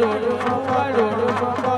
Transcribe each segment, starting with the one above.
ડોડો ડોડો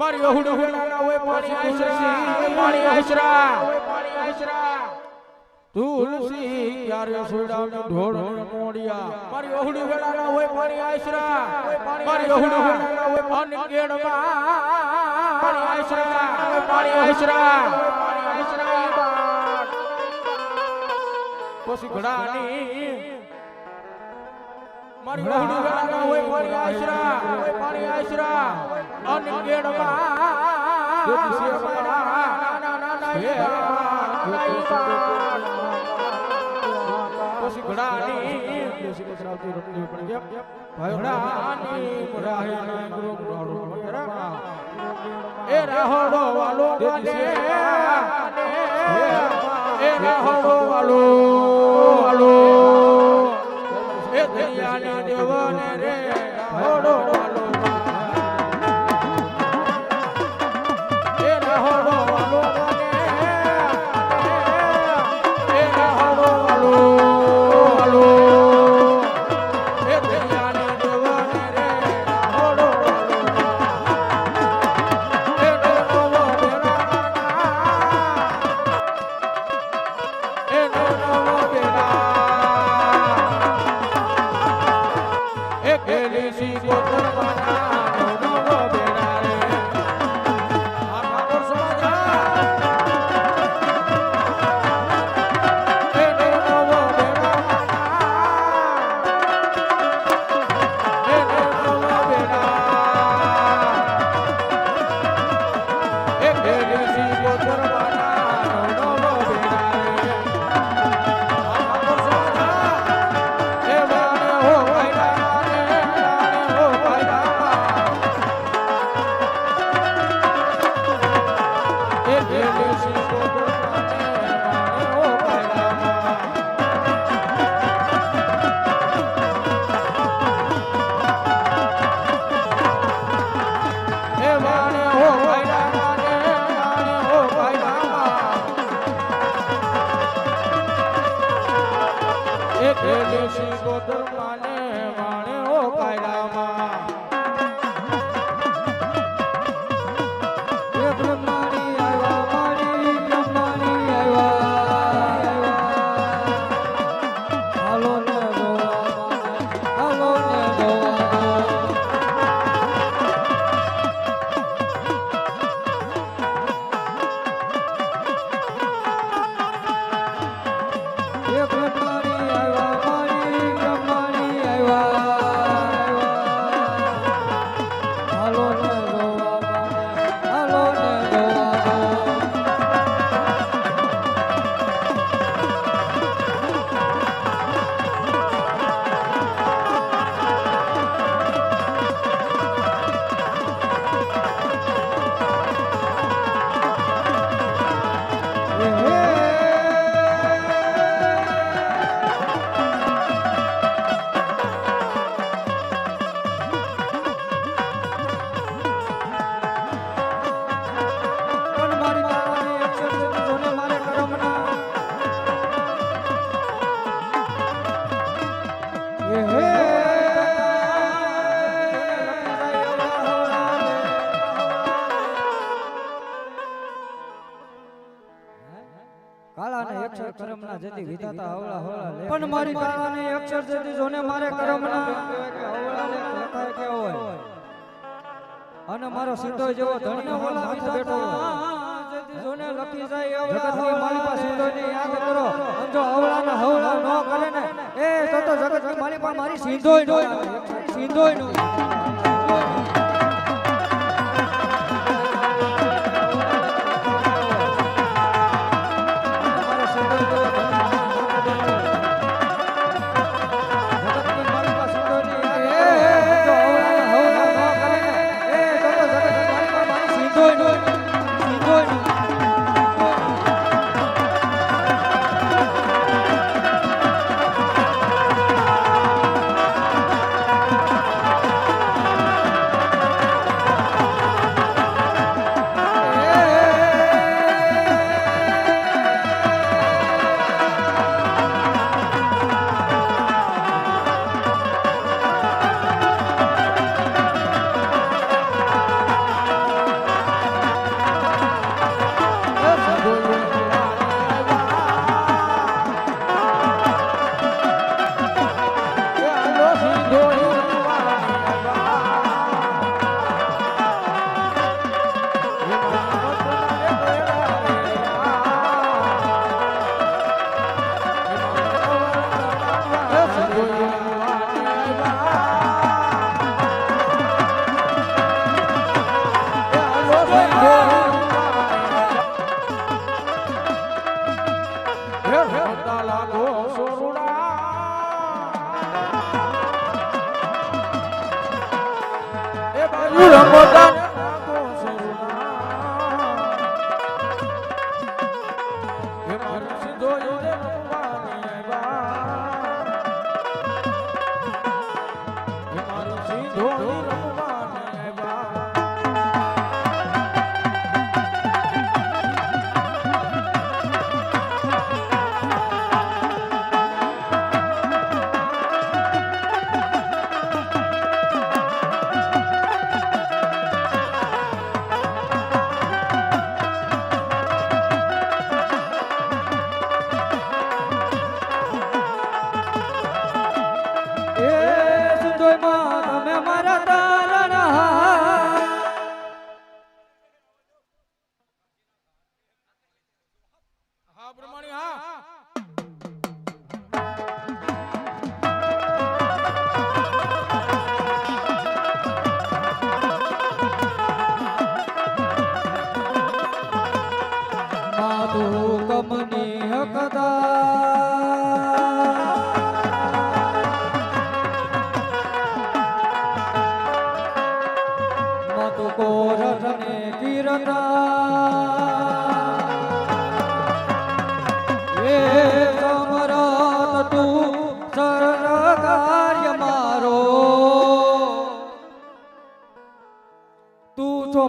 મારી ઓહડું વેલાના હોય પાણી આશરા પાણી આશરા તુલસી ક્યારે સુડાને ઢોળ મોડિયા મારી ઓહડું વેલાના હોય પાણી આશરા મારી ઓહડું વેલાના હોય પાણી કેડમાં પાણી આશરા પાણી આશરા પછી ઘડાની મારી ઓહડું વેલાના હોય પાણી આશરા પાણી આશરા અને કેડમાં પછી ઘડાની દેશી કચરાવતી રોટલી પણ કેમ ઘડાની રાહે ગુરુ ગુરુ એ રાહોડો વાલો બને એ રાહોડો વાલો વાલો એ દરિયાની દેવને રે રાહોડો સીધો જેવો ધણી હોલા માથે બેઠો જોને લખી જાય જગતની મારી સીધો ને યાદ કરો. અને જો અવળાના હવળા ન કરે ને એ તો તો મારી પાસે મારી સીધોય નો સીધોય નો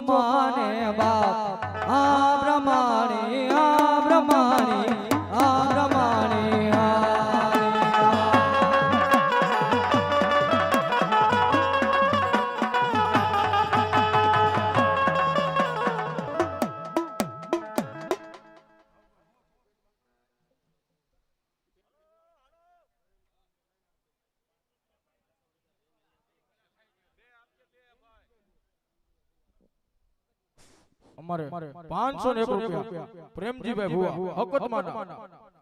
છો માને બાપ. અમારે પાંચસો ને એક રૂપિયા. પ્રેમજીભાઈ ભુવા હકતમાના.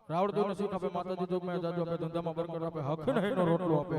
રાવળદેવ ને શીખ આપે માતાજી જોગમાં જાજો આપે ધંધામાં બરકત આપે હક નહીં નો રોટલો આપે.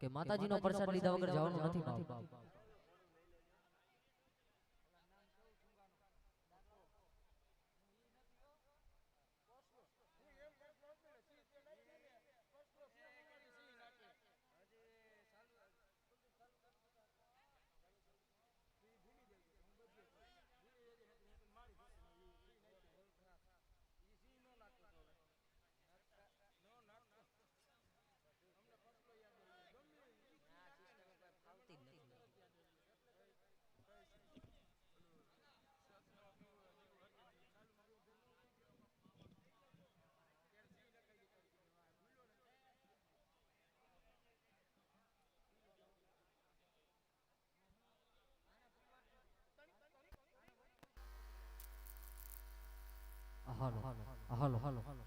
કે માતાજીનો પ્રસાદ લીધા વગર જવાનું નથી હાલો હાલો હાલો.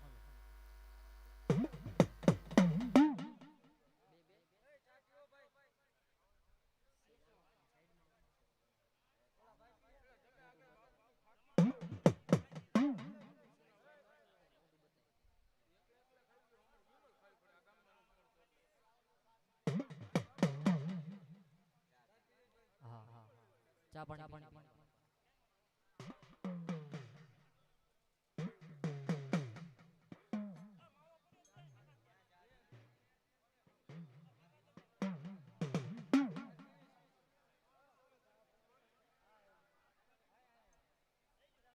ચા પાણી